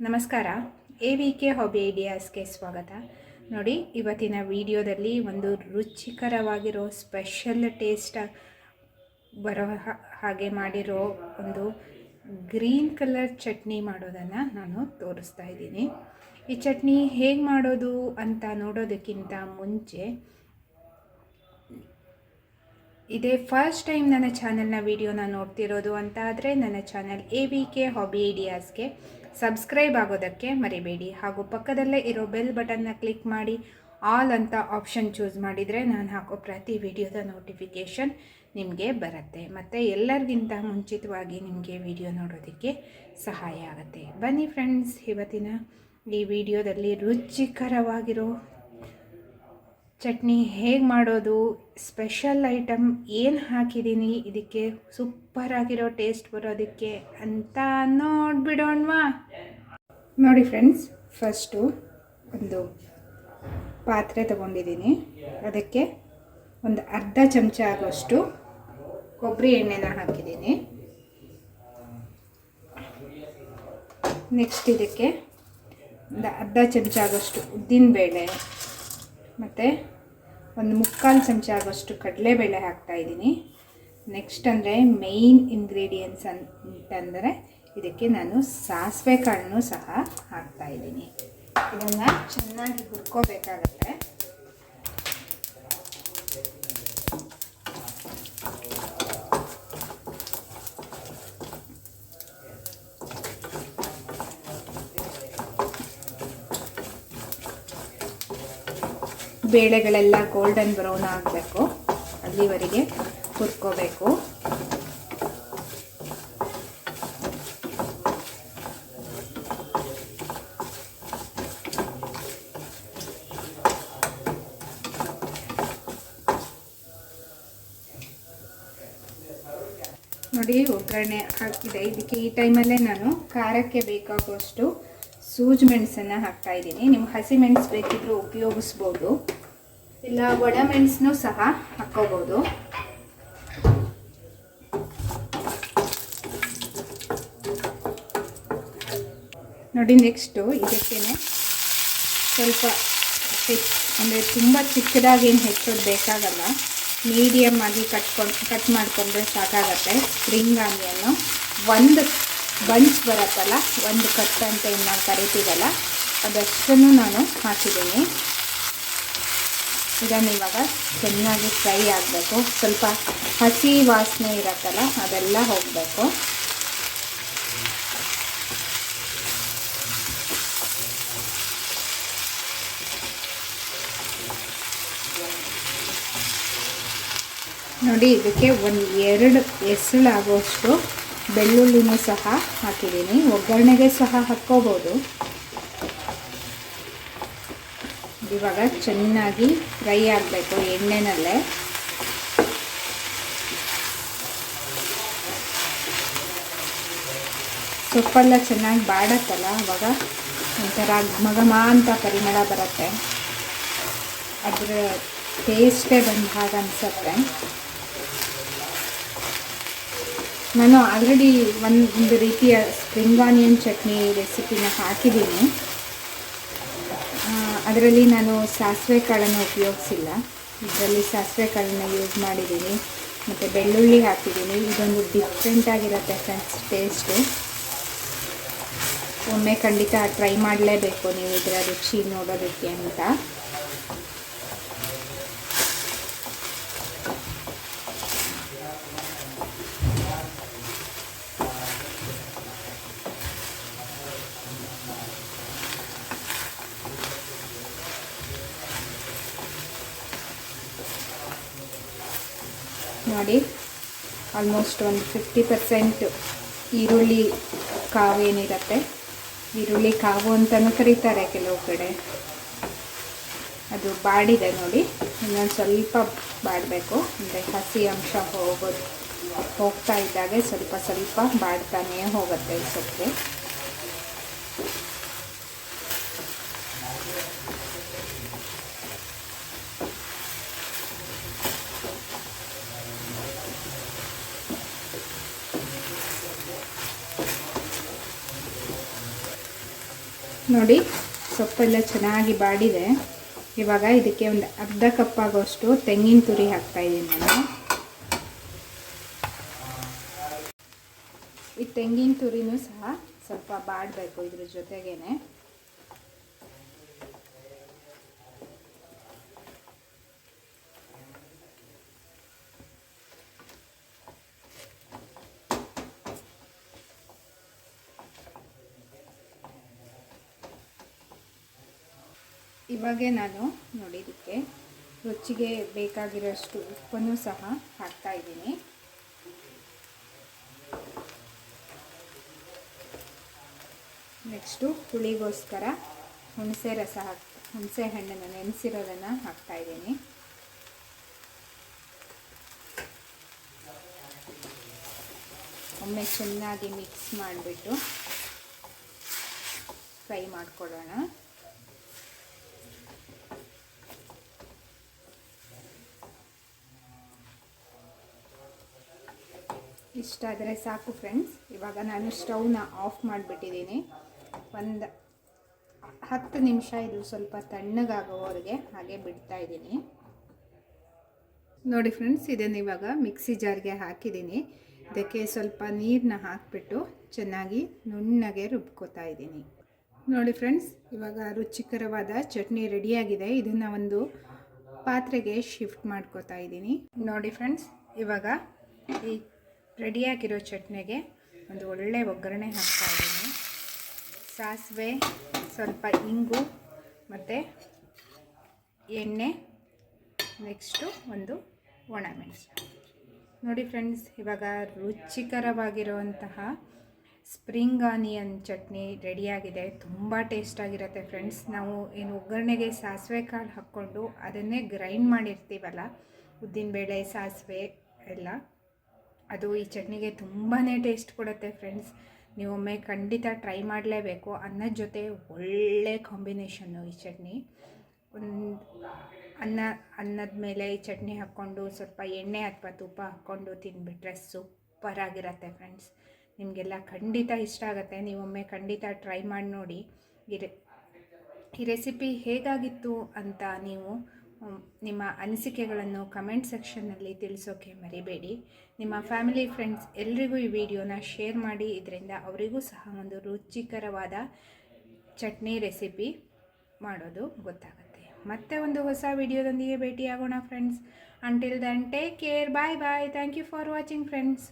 ನಮಸ್ಕಾರ. A V K hobby ಐಡಿಯಾಸ್ಗೆ ಸ್ವಾಗತ. ನೋಡಿ, ಇವತ್ತಿನ ವಿಡಿಯೋದಲ್ಲಿ ಒಂದು ರುಚಿಕರವಾಗಿರೋ ಸ್ಪೆಷಲ್ ಟೇಸ್ಟ್ ಬರೋ ಹಾಗೆ ಮಾಡಿರೋ ಒಂದು ಗ್ರೀನ್ ಕಲರ್ ಚಟ್ನಿ ಮಾಡೋದನ್ನು ನಾನು ತೋರಿಸ್ತಾ ಇದ್ದೀನಿ. ಈ ಚಟ್ನಿ ಹೇಗೆ ಮಾಡೋದು ಅಂತ ನೋಡೋದಕ್ಕಿಂತ ಮುಂಚೆ ಇದೇ ಫಸ್ಟ್ ಟೈಮ್ ನನ್ನ ಚಾನಲ್ನ ವಿಡಿಯೋನ ನೋಡ್ತಿರೋದು ಅಂತ ಆದರೆ ನನ್ನ channel A V K hobby ಐಡಿಯಾಸ್ಗೆ subscribe ಆಗೋದಕ್ಕೆ ಮರಿಬೇಡಿ. ಹಾಗೂ ಪಕ್ಕದಲ್ಲೇ ಇರೋ ಬೆಲ್ ಬಟನ್ನ ಕ್ಲಿಕ್ ಮಾಡಿ, ಆಲ್ ಅಂತ ಆಪ್ಷನ್ ಚೂಸ್ ಮಾಡಿದರೆ ನಾನು ಹಾಕೋ ಪ್ರತಿ ವಿಡಿಯೋದ ನೋಟಿಫಿಕೇಷನ್ ನಿಮಗೆ ಬರುತ್ತೆ. ಮತ್ತು ಎಲ್ಲರಿಗಿಂತ ಮುಂಚಿತವಾಗಿ ನಿಮಗೆ ವಿಡಿಯೋ ನೋಡೋದಕ್ಕೆ ಸಹಾಯ ಆಗುತ್ತೆ. ಬನ್ನಿ ಫ್ರೆಂಡ್ಸ್, ಇವತ್ತಿನ ಈ ವಿಡಿಯೋದಲ್ಲಿ ರುಚಿಕರವಾಗಿರೋ ಚಟ್ನಿ ಹೇಗೆ ಮಾಡೋದು, ಸ್ಪೆಷಲ್ ಐಟಮ್ ಏನು ಹಾಕಿದ್ದೀನಿ ಇದಕ್ಕೆ ಸೂಪರ್ ಆಗಿರೋ ಟೇಸ್ಟ್ ಬರೋದಕ್ಕೆ ಅಂತ ನೋಡ್ಬಿಡೋಣವಾ. ನೋಡಿ ಫ್ರೆಂಡ್ಸ್, ಫಸ್ಟು ಒಂದು ಪಾತ್ರೆ ತಗೊಂಡಿದ್ದೀನಿ ಅದಕ್ಕೆ ಒಂದು ಅರ್ಧ ಚಮಚ ಆಗೋಷ್ಟು ಕೊಬ್ಬರಿ ಎಣ್ಣೆನ ಹಾಕಿದ್ದೀನಿ. ನೆಕ್ಸ್ಟ್ ಇದಕ್ಕೆ ಒಂದು ಅರ್ಧ ಚಮಚ ಆಗೋಷ್ಟು ಉದ್ದಿನಬೇಳೆ ಮತ್ತು ಒಂದು ಮುಕ್ಕಾಲು ಚಮಚ ಆಗೋಷ್ಟು ಕಡಲೆಬೇಳೆ ಹಾಕ್ತಾ ಇದ್ದೀನಿ. ನೆಕ್ಸ್ಟ್ ಅಂದರೆ ಮೇಯ್ನ್ ಇಂಗ್ರೀಡಿಯೆಂಟ್ಸ್ ಅಂತಂದರೆ ಇದಕ್ಕೆ ನಾನು ಸಾಸಿವೆ ಕಾಳನ್ನು ಸಹ ಹಾಕ್ತಾ ಇದ್ದೀನಿ. ಇದನ್ನು ಚೆನ್ನಾಗಿ ಹುರ್ಕೋಬೇಕಾಗತ್ತೆ. ಬೇಳೆಗಳೆಲ್ಲ ಗೋಲ್ಡನ್ ಬ್ರೌನ್ ಆಗಬೇಕು. ಅಲ್ಲಿವರೆಗೆ ಹುರ್ಕೋಬೇಕು. ನೋಡಿ, ಒಗ್ಗರಣೆ ಹಾಕಿದೆ. ಇದಕ್ಕೆ ಈ ಟೈಮಲ್ಲೇ ನಾನು ಖಾರಕ್ಕೆ ಬೇಕಾಗುವಷ್ಟು ಸೂಜಿ ಮೆಣಸನ್ನು ಹಾಕ್ತಾ ಇದ್ದೀನಿ. ನೀವು ಹಸಿ ಮೆಣಸು ಬೇಕಿದ್ರೂ ಉಪಯೋಗಿಸ್ಬೋದು. ಇಲ್ಲ ಒಣ ಮೆಣಸನ್ನು ಸಹ ಹಾಕೋಬಹುದು ನೋಡಿ ನೆಕ್ಸ್ಟು ಇದಕ್ಕೇ ಸ್ವಲ್ಪ ಹೆಚ್ಚು ಅಂದರೆ ತುಂಬ ಚಿಕ್ಕದಾಗಿ ಏನು ಹೆಚ್ಚೋದು ಬೇಕಾಗಲ್ಲ. ಮೀಡಿಯಮ್ ಆಗಿ ಕಟ್ಕೊಂಡು, ಕಟ್ ಮಾಡಿಕೊಂಡ್ರೆ ಸಾಕಾಗತ್ತೆ. ಸ್ಪ್ರಿಂಗ್ ಆನಿಯನ್ನು ಒಂದು ಬಂಚ್ ಬರುತ್ತಲ್ಲ, ಒಂದು ಕಟ್ ಅಂತ ಏನು ನಾವು ಕರಿತೀವಲ್ಲ, ಅದಷ್ಟನ್ನು ನಾನು ಹಾಕಿದ್ದೀನಿ. ಇದನ್ನು ಇವಾಗ ಚೆನ್ನಾಗಿ ಫ್ರೈ ಆಗಬೇಕು. ಸ್ವಲ್ಪ ಹಸಿ ವಾಸನೆ ಇರತ್ತಲ್ಲ, ಅದೆಲ್ಲ ಹೋಗಬೇಕು. ನೋಡಿ, ಇದಕ್ಕೆ ಒಂದು ಎರಡು ಹೆಸಳಾಗೋಷ್ಟು ಬೆಳ್ಳುಳ್ಳಿನೂ ಸಹ ಹಾಕಿದ್ದೀನಿ. ಒಗ್ಗರಣೆಗೆ ಸಹ ಹಾಕ್ಕೋಬೋದು. ಇವಾಗ ಚೆನ್ನಾಗಿ ಫ್ರೈ ಆಗಬೇಕು ಎಣ್ಣೆನಲ್ಲೇ. ಸೊಪ್ಪೆಲ್ಲ ಚೆನ್ನಾಗಿ ಬಾಡತ್ತಲ್ಲ, ಅವಾಗ ಒಂಥರ ಘಮಘಮ ಅಂತ ಪರಿಮಳ ಬರುತ್ತೆ. ಅದರ ಟೇಸ್ಟೇ ಬಂದ ಹಾಗೆ ಅನಿಸುತ್ತೆ. ನಾನು ಆಲ್ರೆಡಿ ಒಂದು ರೀತಿಯ ಸ್ಪ್ರಿಂಗ್ ಆನಿಯನ್ ಚಟ್ನಿ ರೆಸಿಪಿನ ಹಾಕಿದ್ದೀನಿ. ಅದರಲ್ಲಿ ನಾನು ಸಾಸಿವೆ ಕಾಳನ್ನು ಉಪಯೋಗಿಸಿಲ್ಲ. ಇದರಲ್ಲಿ ಸಾಸಿವೆ ಕಾಳನ್ನು ಯೂಸ್ ಮಾಡಿದ್ದೀನಿ. ಮತ್ತು ಬೆಳ್ಳುಳ್ಳಿ ಹಾಕಿದ್ದೀನಿ. ಇದೊಂದು ಡಿಫ್ರೆಂಟ್ ಆಗಿರುತ್ತೆ ಫ್ರೆಂಡ್ಸ್ ಟೇಸ್ಟು ಒಮ್ಮೆ ಖಂಡಿತ ಟ್ರೈ ಮಾಡಲೇಬೇಕು ನೀವು ಇದರ ರುಚಿ ನೋಡೋದಕ್ಕೆ ಅಂತ. ನೋಡಿ. ಆಲ್ಮೋಸ್ಟ್ ಒಂದು ಫಿಫ್ಟಿ ಪರ್ಸೆಂಟ್ ಈರುಳ್ಳಿ ಕಾವು ಏನಿರುತ್ತೆ. ಈರುಳ್ಳಿ ಕಾವು ಅಂತಲೂ ಕರೀತಾರೆ ಕೆಲವು ಕಡೆ. ಅದು ಬಾಡಿದೆ ನೋಡಿ. ಇನ್ನೊಂದು ಸ್ವಲ್ಪ ಬಾಡಬೇಕು. ಅಂದರೆ ಹಸಿ ಅಂಶ ಹೋಗೋದು ಹೋಗ್ತಾ ಇದ್ದಾಗೆ ಸ್ವಲ್ಪ ಸ್ವಲ್ಪ ಬಾಡ್ತಾನೇ ಹೋಗುತ್ತೆ ಸೊಪ್ಪು ನೋಡಿ, ಸೊಪ್ಪೆಲ್ಲ ಚೆನ್ನಾಗಿ ಬಾಡಿದೆ. ಇವಾಗ ಇದಕ್ಕೆ ಒಂದು ಅರ್ಧ ಕಪ್ ಆಗೋಷ್ಟು ತೆಂಗಿನ ತುರಿ ಹಾಕ್ತಾ ಇದ್ದೀನಿ ನಾನು. ಈ ತೆಂಗಿನ ತುರಿನೂ ಸಹ ಸ್ವಲ್ಪ ಬಾಡಬೇಕು ಇದ್ರ ಜೊತೆಗೇನೆ. ಇವಾಗೆ ನಾನು ನೋಡಿ ಇದಕ್ಕೆ ರುಚಿಗೆ ಬೇಕಾಗಿರೋಷ್ಟು ಉಪ್ಪನ್ನು ಸಹ ಹಾಕ್ತಾ ಇದ್ದೀನಿ. ನೆಕ್ಸ್ಟು ಹುಳಿಗೋಸ್ಕರ ಹುಣಸೆ ರಸ ಹಾಕ್, ಹುಣಸೆ ಹಣ್ಣನ್ನು ನೆನೆಸಿರೋದನ್ನು ಹಾಕ್ತಾ ಇದ್ದೀನಿ. ಒಮ್ಮೆ ಚೆನ್ನಾಗಿ ಮಿಕ್ಸ್ ಮಾಡಿಬಿಟ್ಟು ಫ್ರೈ ಮಾಡ್ಕೊಳ್ಳೋಣ. ಇಷ್ಟಾದರೆ ಸಾಕು ಫ್ರೆಂಡ್ಸ್ ಇವಾಗ ನಾನು ಸ್ಟವ್ನ ಆಫ್ ಮಾಡಿಬಿಟ್ಟಿದ್ದೀನಿ. ಒಂದು ಹತ್ತು ನಿಮಿಷ ಇದು ಸ್ವಲ್ಪ ತಣ್ಣಗಾಗೋವರೆಗೆ ಹಾಗೆ ಬಿಡ್ತಾ ಇದ್ದೀನಿ. ನೋಡಿ ಫ್ರೆಂಡ್ಸ್ ಇದನ್ನು ಇವಾಗ ಮಿಕ್ಸಿ ಜಾರ್ಗೆ ಹಾಕಿದ್ದೀನಿ. ಇದಕ್ಕೆ ಸ್ವಲ್ಪ ನೀರನ್ನ ಹಾಕಿಬಿಟ್ಟು ಚೆನ್ನಾಗಿ ನುಣ್ಣಗೆ ರುಬ್ಕೋತಾ ಇದ್ದೀನಿ. ನೋಡಿ ಫ್ರೆಂಡ್ಸ್ ಇವಾಗ ರುಚಿಕರವಾದ ಚಟ್ನಿ ರೆಡಿಯಾಗಿದೆ. ಇದನ್ನು ಒಂದು ಪಾತ್ರೆಗೆ ಶಿಫ್ಟ್ ಮಾಡ್ಕೋತಾ ಇದ್ದೀನಿ. ನೋಡಿ ಫ್ರೆಂಡ್ಸ್ ಇವಾಗ ಈ ರೆಡಿಯಾಗಿರೋ ಚಟ್ನಿಗೆ ಒಂದು ಒಳ್ಳೆ ಒಗ್ಗರಣೆ ಹಾಕ್ತಾ ಇದ್ದೀನಿ. ಸಾಸಿವೆ, ಸ್ವಲ್ಪ ಇಂಗು ಮತ್ತು ಎಣ್ಣೆ, ನೆಕ್ಸ್ಟು ಒಂದು ಒಣಮೆಣಸು ನೋಡಿ ಫ್ರೆಂಡ್ಸ್, ಇವಾಗ ರುಚಿಕರವಾಗಿರುವಂತಹ ಸ್ಪ್ರಿಂಗ್ ಆನಿಯನ್ ಚಟ್ನಿ ರೆಡಿಯಾಗಿದೆ. ತುಂಬ ಟೇಸ್ಟಾಗಿರುತ್ತೆ ಫ್ರೆಂಡ್ಸ್. ನಾವು ಏನು ಒಗ್ಗರಣೆಗೆ ಸಾಸಿವೆ ಕಾಳು ಹಾಕ್ಕೊಂಡು ಅದನ್ನೇ ಗ್ರೈಂಡ್ ಮಾಡಿರ್ತೀವಲ್ಲ, ಉದ್ದಿನಬೇಳೆ, ಸಾಸಿವೆ ಎಲ್ಲ ಅದು ಈ ಚಟ್ನಿಗೆ ತುಂಬಾ ಟೇಸ್ಟ್ ಕೊಡುತ್ತೆ ಫ್ರೆಂಡ್ಸ್ ನೀವೊಮ್ಮೆ ಖಂಡಿತ ಟ್ರೈ ಮಾಡಲೇಬೇಕು. ಅನ್ನದ ಜೊತೆ ಒಳ್ಳೆ ಕಾಂಬಿನೇಷನ್ನು ಈ ಚಟ್ನಿ. ಒಂದು ಅನ್ನ, ಅನ್ನದ ಮೇಲೆ ಈ ಚಟ್ನಿ ಹಾಕ್ಕೊಂಡು ಸ್ವಲ್ಪ ಎಣ್ಣೆ ಅಥವಾ ತುಪ್ಪ ಹಾಕ್ಕೊಂಡು ತಿಂದುಬಿಟ್ರೆ ಸೂಪರಾಗಿರುತ್ತೆ ಫ್ರೆಂಡ್ಸ್ ನಿಮಗೆಲ್ಲ ಖಂಡಿತ ಇಷ್ಟ ಆಗುತ್ತೆ. ನೀವೊಮ್ಮೆ ಖಂಡಿತ ಟ್ರೈ ಮಾಡಿ ನೋಡಿ. ಈ ರೆಸಿಪಿ ಹೇಗಾಗಿತ್ತು ಅಂತ ನೀವು ನಿಮ್ಮ ಅನಿಸಿಕೆಗಳನ್ನು ಕಮೆಂಟ್ ಸೆಕ್ಷನ್ನಲ್ಲಿ ತಿಳಿಸೋಕೆ ಮರಿಬೇಡಿ. ನಿಮ್ಮ ಫ್ಯಾಮಿಲಿ ಫ್ರೆಂಡ್ಸ್ ಎಲ್ರಿಗೂ ಈ ವಿಡಿಯೋನ ಶೇರ್ ಮಾಡಿ. ಇದರಿಂದ ಅವರಿಗೂ ಸಹ ಒಂದು ರುಚಿಕರವಾದ ಚಟ್ನಿ ರೆಸಿಪಿ ಮಾಡೋದು ಗೊತ್ತಾಗುತ್ತೆ. ಮತ್ತೆ ಒಂದು ಹೊಸ ವಿಡಿಯೋದೊಂದಿಗೆ ಭೇಟಿಯಾಗೋಣ friends until then take care bye bye thank you for watching friends